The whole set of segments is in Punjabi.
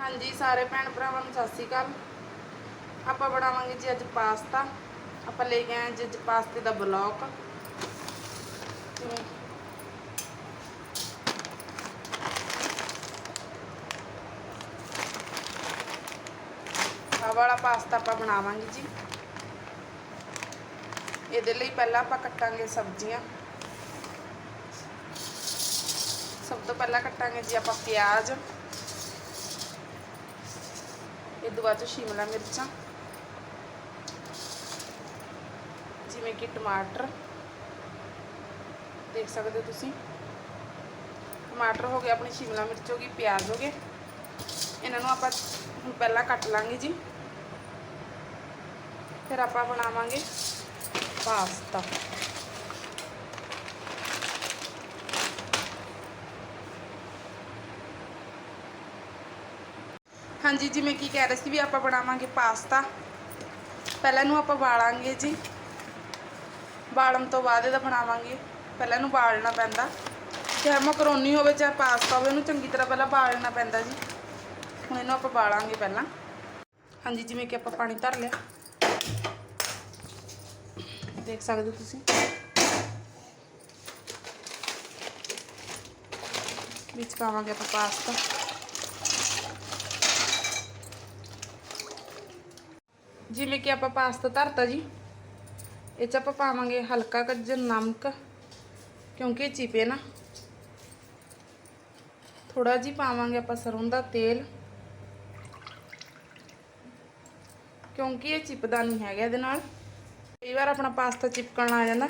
ਹਾਂਜੀ, ਸਾਰੇ ਭੈਣ ਭਰਾਵਾਂ ਨੂੰ ਸਤਿ ਸ਼੍ਰੀ ਅਕਾਲ। ਆਪਾਂ ਬਣਾਵਾਂਗੇ ਜੀ ਅੱਜ ਪਾਸਤਾ। ਆਪਾਂ ਲੈ ਕੇ ਆਏ ਜੀ ਅੱਜ ਪਾਸਤੇ ਦਾ ਬਲੌਕ। ਆਹ ਵਾਲਾ ਪਾਸਤਾ ਆਪਾਂ ਬਣਾਵਾਂਗੇ ਜੀ। ਇਹਦੇ ਲਈ ਪਹਿਲਾਂ ਆਪਾਂ ਕੱਟਾਂਗੇ ਸਬਜ਼ੀਆਂ। ਸਭ ਤੋਂ ਪਹਿਲਾਂ ਕੱਟਾਂਗੇ ਜੀ ਆਪਾਂ ਪਿਆਜ਼। ਇਹ ਤੋਂ ਬਾਅਦ 'ਚ ਸ਼ਿਮਲਾ ਮਿਰਚਾਂ। ਜਿਵੇਂ ਕਿ ਟਮਾਟਰ। ਦੇਖ ਸਕਦੇ ਹੋ ਤੁਸੀਂ। ਟਮਾਟਰ ਹੋ ਗਏ, ਆਪਣੀ ਸ਼ਿਮਲਾ ਮਿਰਚ ਹੋ ਗਈ, ਪਿਆਜ਼ ਹੋ ਗਏ। ਇਹਨਾਂ ਨੂੰ ਆਪਾਂ ਹੁਣ ਪਹਿਲਾਂ ਕੱਟ ਲਾਂਗੇ ਜੀ। ਫਿਰ ਆਪਾਂ ਬਣਾਵਾਂਗੇ ਪਾਸਤਾ। ਹਾਂਜੀ, ਜਿਵੇਂ ਕੀ ਕਹਿ ਰਹੇ ਸੀ ਵੀ ਆਪਾਂ ਬਣਾਵਾਂਗੇ ਪਾਸਤਾ। ਪਹਿਲਾਂ ਇਹਨੂੰ ਆਪਾਂ ਬਾਲਾਂਗੇ ਜੀ। ਬਾਲਣ ਤੋਂ ਬਾਅਦ ਇਹਦਾ ਬਣਾਵਾਂਗੇ। ਪਹਿਲਾਂ ਇਹਨੂੰ ਬਾਲਣਾ ਪੈਂਦਾ। ਚਾਹੇ ਮਕਰੋਨੀ ਹੋਵੇ, ਚਾਹੇ ਪਾਸਤਾ ਹੋਵੇ, ਇਹਨੂੰ ਚੰਗੀ ਤਰ੍ਹਾਂ ਪਹਿਲਾਂ ਬਾਲਣਾ ਪੈਂਦਾ ਜੀ। ਹੁਣ ਇਹਨੂੰ ਆਪਾਂ ਬਾਲਾਂਗੇ ਪਹਿਲਾਂ। ਹਾਂਜੀ, ਜਿਵੇਂ ਕਿ ਆਪਾਂ ਪਾਣੀ ਧਰ ਲਿਆ। ਦੇਖ ਸਕਦੇ ਹੋ ਤੁਸੀਂ। ਵਿੱਚ ਪਾਵਾਂਗੇ ਆਪਾਂ ਪਾਸਤਾ। ਜਿਵੇਂ ਕਿ ਆਪਾਂ ਪਾਸਤਾ ਧਰਤਾ ਜੀ, ਇਹ ਚ ਆਪਾਂ ਪਾਵਾਂਗੇ ਹਲਕਾ ਕੱਜ ਨਮਕ, ਕਿਉਂਕਿ ਇਹ ਚਿਪੇ ਨਾ। ਥੋੜਾ ਜੀ ਪਾਵਾਂਗੇ ਆਪਾਂ ਸਰੋਂ ਦਾ ਤੇਲ, ਕਿਉਂਕਿ ਇਹ ਚਿਪਦਾ ਨਹੀਂ ਹੈਗਾ ਇਹਦੇ ਨਾਲ। ਕਈ ਵਾਰ ਆਪਣਾ ਪਾਸਤਾ ਚਿਪਕਣ ਆ ਜਾਂਦਾ।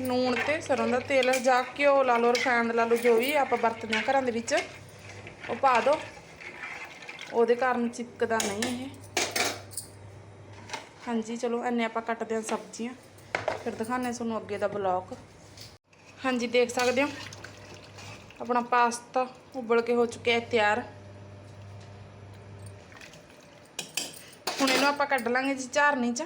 ਨੂਣ ਤੇ ਸਰੋਂ ਦਾ ਤੇਲ, ਜਾਂ ਘਿਓ ਲਾ ਲਓ ਰਿਫਾਈਨਡ ਲਾ ਲਓ, ਜੋ ਵੀ ਆਪਾਂ ਵਰਤਦੇ ਹਾਂ ਘਰਾਂ ਦੇ ਵਿੱਚ, ਉਹ ਪਾ ਦਿਓ ਉਹਦੇ ਕਾਰਨ ਚਿਪਕਦਾ ਨਹੀਂ ਇਹ। ਹਾਂਜੀ, ਚਲੋ ਐਨੇ ਆਪਾਂ ਕੱਟਦੇ ਹਾਂ ਸਬਜ਼ੀਆਂ। ਫਿਰ ਦਿਖਾਣੇ ਤੁਹਾਨੂੰ ਅੱਗੇ ਦਾ ਬਲੌਕ ਹਾਂਜੀ, ਦੇਖ ਸਕਦੇ ਹੋ। ਆਪਣਾ ਪਾਸਤਾ ਉਬਲ ਕੇ ਹੋ ਚੁੱਕਿਆ ਹੈ, ਤਿਆਰ। ਹੁਣ ਇਹਨੂੰ ਆਪਾਂ ਕੱਢ ਲਾਂਗੇ ਜੀ ਝਾਰਨੀ 'ਚ।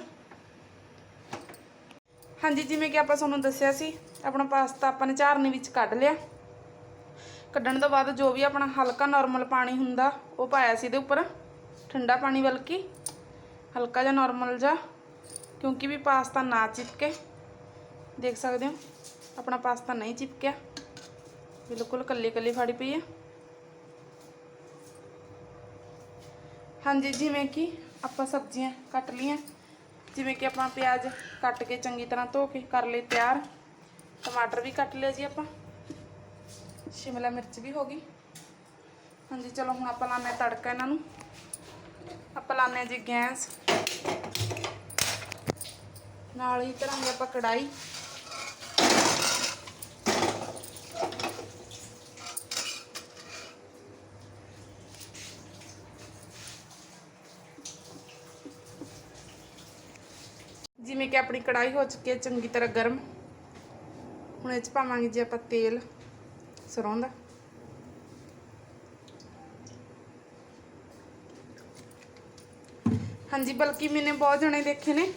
ਹਾਂਜੀ, ਜਿਵੇਂ ਕਿ ਆਪਾਂ ਤੁਹਾਨੂੰ ਦੱਸਿਆ ਸੀ, ਆਪਣਾ ਪਾਸਤਾ ਆਪਾਂ ਨੇ ਝਾਰਨੀ ਵਿੱਚ ਕੱਢ ਲਿਆ। ਕੱਢਣ ਤੋਂ ਬਾਅਦ ਜੋ ਵੀ ਆਪਣਾ ਹਲਕਾ ਨਾਰਮਲ ਪਾਣੀ ਹੁੰਦਾ, ਉਹ ਪਾਇਆ ਸੀ ਇਹਦੇ ਉੱਪਰ। ਠੰਡਾ ਪਾਣੀ ਬਲਕਿ ਹਲਕਾ ਜਿਹਾ ਨਾਰਮਲ ਜਿਹਾ, ਕਿਉਂਕਿ ਵੀ ਪਾਸਤਾ ਨਾ ਚਿਪਕੇ। ਦੇਖ ਸਕਦੇ ਹੋ, ਆਪਣਾ ਪਾਸਤਾ ਨਹੀਂ ਚਿਪਕਿਆ। ਬਿਲਕੁਲ ਕੱਲੀ ਕੱਲੀ ਫੜੀ ਪਈ ਹੈ। ਹਾਂਜੀ, ਜਿਵੇਂ ਕਿ ਆਪਾਂ ਸਬਜ਼ੀਆਂ ਕੱਟ ਲਈਆਂ। ਜਿਵੇਂ ਕਿ ਆਪਾਂ ਪਿਆਜ਼ ਕੱਟ ਕੇ ਚੰਗੀ ਤਰ੍ਹਾਂ ਧੋ ਕੇ ਕਰ ਲਏ ਤਿਆਰ। ਟਮਾਟਰ ਵੀ ਕੱਟ ਲਿਆ ਜੀ ਆਪਾਂ। ਸ਼ਿਮਲਾ ਮਿਰਚ ਵੀ ਹੋ ਗਈ ਹਾਂਜੀ ਚਲੋ ਹੁਣ ਆਪਾਂ ਲਾਉਂਦੇ ਹਾਂ ਤੜਕਾ ਇਹਨਾਂ ਨੂੰ ਆਪਾਂ ਲਾਉਂਦੇ ਹਾਂ ਜੀ ਗੈਸ ਨਾਲ ਹੀ ਧਰਾਂਗੇ ਆਪਾਂ ਕੜਾਈ ਜਿਵੇਂ ਕਿ ਆਪਣੀ ਕੜਾਈ ਹੋ ਚੁੱਕੀ ਹੈ ਚੰਗੀ ਤਰ੍ਹਾਂ ਗਰਮ ਹੁਣ ਇਹ ਚ ਪਾਵਾਂਗੇ ਜੀ ਆਪਾਂ ਤੇਲ ਸਰੋਂ ਦਾ ਹਾਂਜੀ, ਬਲਕਿ ਮੈਨੇ ਬਹੁਤ ਜਣੇ ਦੇਖੇ ਨੇ,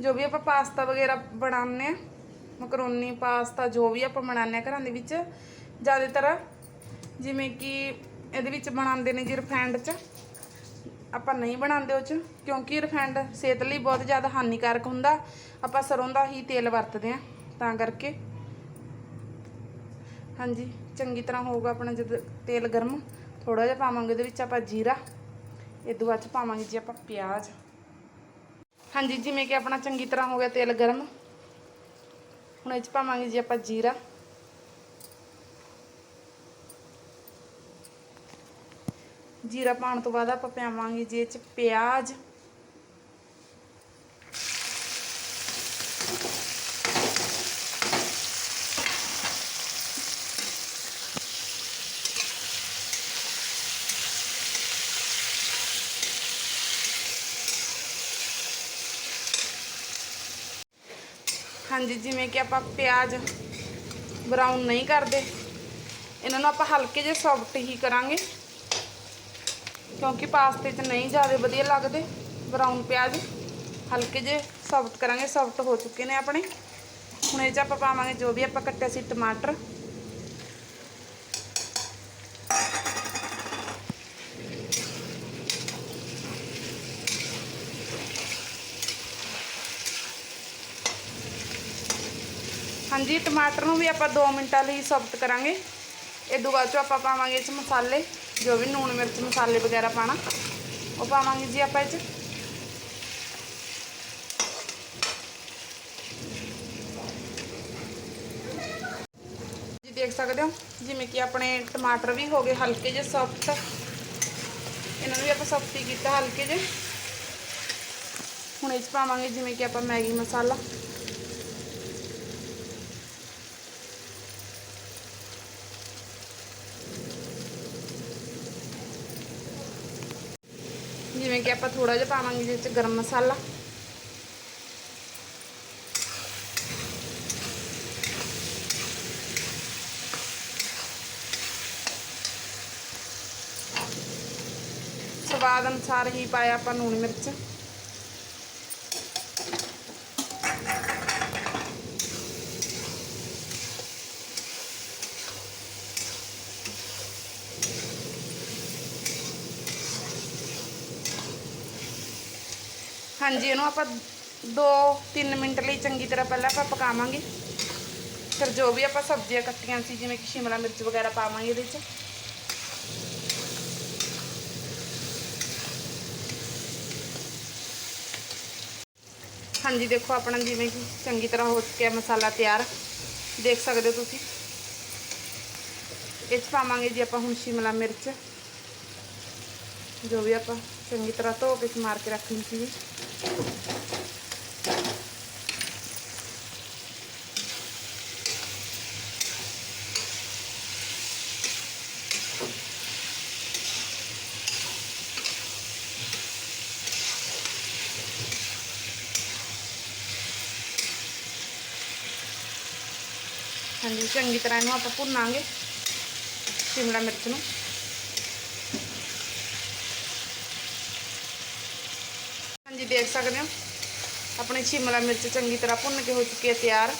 ਜੋ ਵੀ ਆਪਾਂ ਪਾਸਤਾ ਵਗੈਰਾ ਬਣਾਉਂਦੇ ਆ ਮਕਰੋਨੀ, ਪਾਸਤਾ, ਜੋ ਵੀ ਆਪਾਂ ਬਣਾਉਂਦੇ ਆ ਘਰਾਂ ਦੇ ਵਿੱਚ, ਜ਼ਿਆਦਾਤਰ ਜਿਵੇਂ ਕਿ ਇਹਦੇ ਵਿੱਚ ਬਣਾਉਂਦੇ ਨੇ ਜੀ ਰਿਫਾਈਂਡ 'ਚ, ਆਪਾਂ ਨਹੀਂ ਬਣਾਉਂਦੇ ਉਹ 'ਚ, ਕਿਉਂਕਿ ਰਿਫਾਈਂਡ ਸਿਹਤ ਲਈ ਬਹੁਤ ਜ਼ਿਆਦਾ ਹਾਨੀਕਾਰਕ ਹੁੰਦਾ, ਆਪਾਂ ਸਰੋਂ ਦਾ ਹੀ ਤੇਲ ਵਰਤਦੇ ਆ ਤਾਂ ਕਰਕੇ। ਹਾਂਜੀ, ਚੰਗੀ ਤਰ੍ਹਾਂ ਹੋਊਗਾ ਆਪਣਾ ਜਦ ਤੇਲ ਗਰਮ ਥੋੜਾ ਜਿਹਾ ਪਾਵਾਂਗੇ ਇਹਦੇ ਵਿੱਚ ਆਪਾਂ ਜੀਰਾ, ਇਹ ਤੋਂ ਬਾਅਦ ਚ ਪਾਵਾਂਗੇ ਜੀ ਆਪਾਂ ਪਿਆਜ਼। ਹਾਂਜੀ, ਜਿਵੇਂ ਕਿ ਆਪਣਾ ਚੰਗੀ ਤਰ੍ਹਾਂ ਹੋ ਗਿਆ ਤੇਲ ਗਰਮ, ਹੁਣ ਇਹ ਚ ਪਾਵਾਂਗੇ ਜੀ ਆਪਾਂ ਜੀਰਾ। ਜੀਰਾ ਪਾਉਣ ਤੋਂ ਬਾਅਦ ਆਪਾਂ ਪਾਵਾਂਗੇ ਜੀ ਇਹ ਚ ਪਿਆਜ਼। ਹਾਂਜੀ, ਜਿਵੇਂ ਕਿ ਆਪਾਂ ਪਿਆਜ਼ ਬਰਾਊਨ ਨਹੀਂ ਕਰਦੇ, ਇਹਨਾਂ ਨੂੰ ਆਪਾਂ ਹਲਕੇ ਜਿਹੇ ਸੌਫਟ ਹੀ ਕਰਾਂਗੇ। ਕਿਉਂਕਿ ਪਾਸਤੇ 'ਚ ਨਹੀਂ ਜ਼ਿਆਦਾ ਵਧੀਆ ਲੱਗਦੇ ਬਰਾਊਨ ਪਿਆਜ਼। ਹਲਕੇ ਜਿਹੇ ਸੌਫਟ ਕਰਾਂਗੇ ਸੌਫਟ ਹੋ ਚੁੱਕੇ ਨੇ ਆਪਣੇ। ਹੁਣ ਇਹ 'ਚ ਆਪਾਂ ਪਾਵਾਂਗੇ ਜੋ ਵੀ ਆਪਾਂ ਕੱਟਿਆ ਸੀ ਟਮਾਟਰ। ਹਾਂਜੀ, ਟਮਾਟਰ ਨੂੰ ਵੀ ਆਪਾਂ 2 ਮਿੰਟਾਂ ਲਈ ਸੌਫਟ ਕਰਾਂਗੇ। ਇਦੋਂ ਬਾਅਦ ਚੋਂ ਆਪਾਂ ਪਾਵਾਂਗੇ ਇਹ 'ਚ ਮਸਾਲੇ, ਜੋ ਵੀ ਲੂਣ ਮਿਰਚ ਮਸਾਲੇ ਵਗੈਰਾ ਪਾਣਾ। ਉਹ ਪਾਵਾਂਗੇ ਜੀ ਆਪਾਂ ਇਹ 'ਚ। ਜੀ ਦੇਖ ਸਕਦੇ ਹੋ, ਜਿਵੇਂ ਕਿ ਆਪਣੇ ਟਮਾਟਰ ਵੀ ਹੋ ਗਏ ਹਲਕੇ ਜਿਹੇ ਸੌਫਟ ਇਹਨਾਂ ਨੂੰ ਵੀ ਆਪਾਂ ਸੌਫਟ ਹੀ ਕੀਤਾ ਹਲਕੇ ਜਿਹੇ। ਹੁਣ ਇਹ 'ਚ ਪਾਵਾਂਗੇ ਜਿਵੇਂ ਕਿ ਆਪਾਂ ਮੈਗੀ ਮਸਾਲਾ। ਜਿਵੇਂ ਕਿ ਆਪਾਂ ਥੋੜਾ ਜਿਹਾ ਪਾਵਾਂਗੇ ਜਿਹਦੇ 'ਚ ਗਰਮ ਮਸਾਲਾ। ਸਵਾਦ ਅਨੁਸਾਰ ਹੀ ਪਾਇਆ ਆਪਾਂ ਲੂਣ ਮਿਰਚ। ਹਾਂਜੀ, ਇਹਨੂੰ ਆਪਾਂ 2-3 ਮਿੰਟ ਲਈ ਚੰਗੀ ਤਰ੍ਹਾਂ ਪਹਿਲਾਂ ਆਪਾਂ ਪਕਾਵਾਂਗੇ। ਫਿਰ ਜੋ ਵੀ ਆਪਾਂ ਸਬਜ਼ੀਆਂ ਕੱਟੀਆਂ ਸੀ, ਜਿਵੇਂ ਕਿ ਸ਼ਿਮਲਾ ਮਿਰਚ ਵਗੈਰਾ ਪਾਵਾਂਗੇ ਇਹਦੇ 'ਚ। ਹਾਂਜੀ, ਦੇਖੋ ਆਪਣਾ ਜਿਵੇਂ ਕਿ ਚੰਗੀ ਤਰ੍ਹਾਂ ਹੋ ਚੁੱਕਿਆ ਮਸਾਲਾ ਤਿਆਰ। ਦੇਖ ਸਕਦੇ ਹੋ ਤੁਸੀਂ। ਇਹ 'ਚ ਪਾਵਾਂਗੇ ਜੀ ਆਪਾਂ ਹੁਣ ਸ਼ਿਮਲਾ ਮਿਰਚ। ਜੋ ਵੀ ਆਪਾਂ ਚੰਗੀ ਤਰ੍ਹਾਂ ਧੋ ਕੇ ਸਮਾਰ ਕੇ ਰੱਖਣੀ ਸੀ ਹਾਂਜੀ ਚੰਗੀ ਤਰ੍ਹਾਂ ਇਹਨੂੰ ਆਪਾਂ ਭੁੰਨਾਂਗੇ ਸ਼ਿਮਲਾ ਮਿਰਚ ਨੂੰ ਹਾਂਜੀ ਦੇਖ ਸਕਦੇ ਹੋ ਆਪਣੀ ਸ਼ਿਮਲਾ ਮਿਰਚ ਚੰਗੀ ਤਰ੍ਹਾਂ ਭੁੰਨ ਕੇ ਹੋ ਚੁੱਕੀ ਹੈ ਤਿਆਰ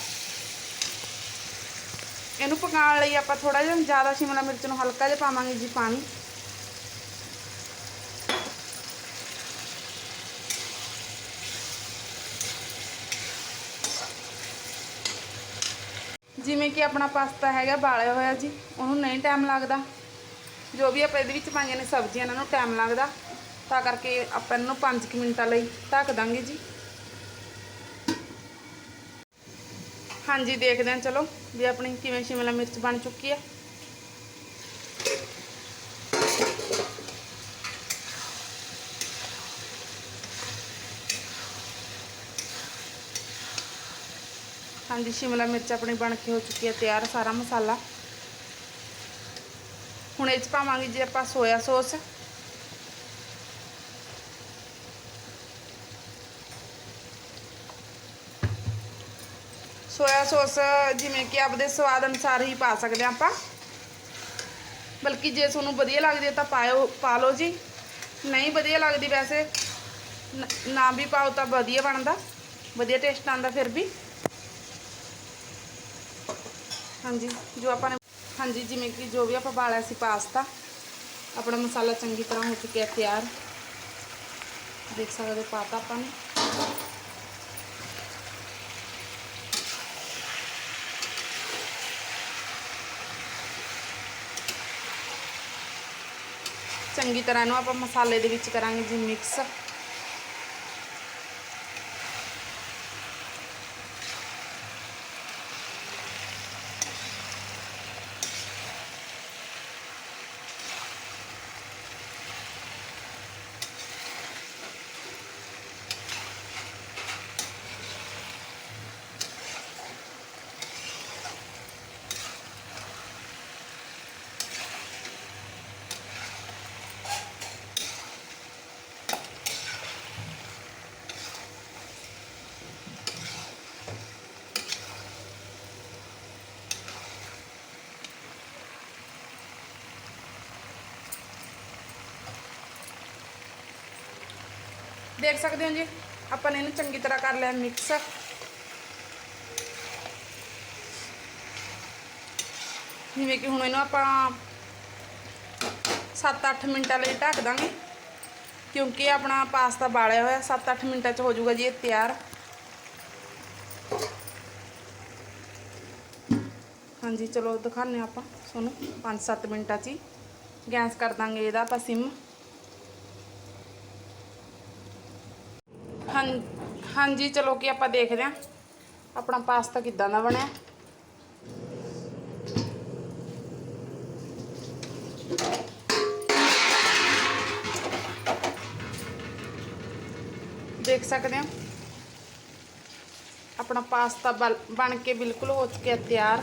ਇਹਨੂੰ ਪਕਾਉਣ ਲਈ ਆਪਾਂ ਥੋੜਾ ਜਿਹਾ ਜ਼ਿਆਦਾ ਸ਼ਿਮਲਾ ਮਿਰਚ ਨੂੰ ਹਲਕਾ ਜਿਹਾ ਪਾਵਾਂਗੇ ਜੀ ਪਾਣੀ ਜਿਵੇਂ ਕਿ ਆਪਣਾ ਪਾਸਤਾ ਹੈਗਾ ਬਾਲਿਆ ਹੋਇਆ ਜੀ ਉਹਨੂੰ ਨਹੀਂ ਟਾਈਮ ਲੱਗਦਾ ਜੋ ਵੀ ਆਪਾਂ ਇਹਦੇ ਵਿੱਚ ਪਾਈਆਂ ਨੇ ਸਬਜ਼ੀਆਂ ਇਹਨਾਂ ਨੂੰ ਟਾਈਮ ਲੱਗਦਾ ਤਾਂ ਕਰਕੇ ਆਪਾਂ ਇਹਨੂੰ 5 ਮਿੰਟਾਂ ਲਈ ਢੱਕ ਦਾਂਗੇ ਜੀ। ਹਾਂਜੀ, ਦੇਖਦੇ ਹਾਂ ਚਲੋ ਵੀ ਆਪਣੀ ਕਿਵੇਂ ਸ਼ਿਮਲਾ ਮਿਰਚ ਬਣ ਚੁੱਕੀ ਹੈ ਹਾਂਜੀ, ਸ਼ਿਮਲਾ ਮਿਰਚ ਆਪਣੀ ਬਣ ਕੇ ਹੋ ਚੁੱਕੀ ਹੈ ਤਿਆਰ ਸਾਰਾ ਮਸਾਲਾ। ਹੁਣ ਇਹ 'ਚ ਪਾਵਾਂਗੇ ਜੀ ਆਪਾਂ ਸੋਇਆ ਸੌਸ। ਸੋਇਆ ਸੌਸ ਜਿਵੇਂ ਕਿ ਆਪਦੇ ਸਵਾਦ ਅਨੁਸਾਰ ਹੀ ਪਾ ਸਕਦੇ ਹਾਂ ਆਪਾਂ। ਬਲਕਿ ਜੇ ਤੁਹਾਨੂੰ ਵਧੀਆ ਲੱਗਦੀ ਹੈ ਤਾਂ ਪਾਇਓ, ਪਾ ਲਓ ਜੀ। ਨਹੀਂ ਵਧੀਆ ਲੱਗਦੀ ਵੈਸੇ, ਨਾ ਵੀ ਪਾਓ ਤਾਂ ਵਧੀਆ ਬਣਦਾ। ਵਧੀਆ ਟੇਸਟ ਆਉਂਦਾ ਫਿਰ ਵੀ। ਹਾਂਜੀ, ਜੋ ਆਪਾਂ ਨੇ, ਹਾਂਜੀ, ਜਿਵੇਂ ਕਿ ਜੋ ਵੀ ਆਪਾਂ ਬਾਲਿਆ ਸੀ ਪਾਸਤਾ, ਆਪਣਾ ਮਸਾਲਾ ਚੰਗੀ ਤਰ੍ਹਾਂ ਹੋ ਚੁੱਕਿਆ ਤਿਆਰ। ਦੇਖ ਸਕਦੇ ਹੋ ਪਾਤਾ ਆਪਾਂ ਨੇ। ਚੰਗੀ ਤਰ੍ਹਾਂ ਇਹਨੂੰ ਆਪਾਂ ਮਸਾਲੇ ਦੇ ਵਿੱਚ ਕਰਾਂਗੇ ਜੀ ਮਿਕਸ ਦੇਖ ਸਕਦੇ ਹੋ ਜੀ ਆਪਾਂ ਨੇ ਇਹਨੂੰ ਚੰਗੀ ਤਰ੍ਹਾਂ ਕਰ ਲਿਆ ਮਿਕਸ ਜਿਵੇਂ ਕਿ ਹੁਣ ਇਹਨੂੰ ਆਪਾਂ 7-8 ਮਿੰਟਾਂ ਲਈ ਢੱਕ ਦਾਂਗੇ ਕਿਉਂਕਿ ਆਪਣਾ ਪਾਸਤਾ ਬਾਲਿਆ ਹੋਇਆ 7-8 ਮਿੰਟਾਂ 'ਚ ਹੋ ਜਾਊਗਾ ਜੀ ਇਹ ਤਿਆਰ ਹਾਂਜੀ ਚਲੋ ਦਿਖਾਉਂਦੇ ਹਾਂ ਆਪਾਂ ਤੁਹਾਨੂੰ 5-7 ਮਿੰਟਾਂ 'ਚ ਹੀ ਗੈਸ ਕਰ ਦਾਂਗੇ ਇਹਦਾ ਆਪਾਂ ਸਿਮ ਹਾਂ ਹਾਂਜੀ ਚਲੋ ਕਿ ਆਪਾਂ ਦੇਖਦੇ ਹਾਂ ਆਪਣਾ ਪਾਸਤਾ ਕਿੱਦਾਂ ਦਾ ਬਣਿਆ ਦੇਖ ਸਕਦੇ ਹੋ ਆਪਣਾ ਪਾਸਤਾ ਬਲ- ਬਣ ਕੇ ਬਿਲਕੁਲ ਹੋ ਚੁੱਕਿਆ ਤਿਆਰ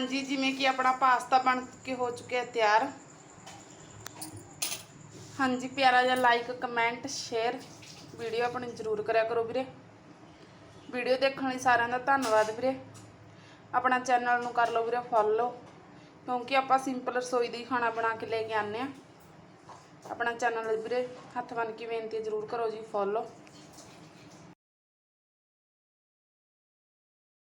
ਹਾਂਜੀ, ਜਿਵੇਂ ਕਿ ਆਪਣਾ ਪਾਸਤਾ ਬਣ ਕੇ ਹੋ ਚੁੱਕਿਆ ਤਿਆਰ। ਹਾਂਜੀ, ਪਿਆਰਾ ਜਿਹਾ ਲਾਈਕ ਕਮੈਂਟ ਸ਼ੇਅਰ ਵੀਡੀਓ ਆਪਣੀ ਜ਼ਰੂਰ ਕਰਿਆ ਕਰੋ ਵੀਰੇ। ਵੀਡੀਓ ਦੇਖਣ ਲਈ ਸਾਰਿਆਂ ਦਾ ਧੰਨਵਾਦ ਵੀਰੇ। ਆਪਣਾ ਚੈਨਲ ਨੂੰ ਕਰ ਲਓ ਵੀਰੇ ਫੋਲੋ ਕਿਉਂਕਿ ਆਪਾਂ ਸਿੰਪਲ ਰਸੋਈ ਦਾ ਹੀ ਖਾਣਾ ਬਣਾ ਕੇ ਲੈ ਕੇ ਆਉਂਦੇ ਆ ਆਪਣਾ ਚੈਨਲ ਵੀਰੇ, ਹੱਥ ਬੰਨ ਕੇ ਬੇਨਤੀ ਜ਼ਰੂਰ ਕਰੋ ਜੀ ਫੋਲੋ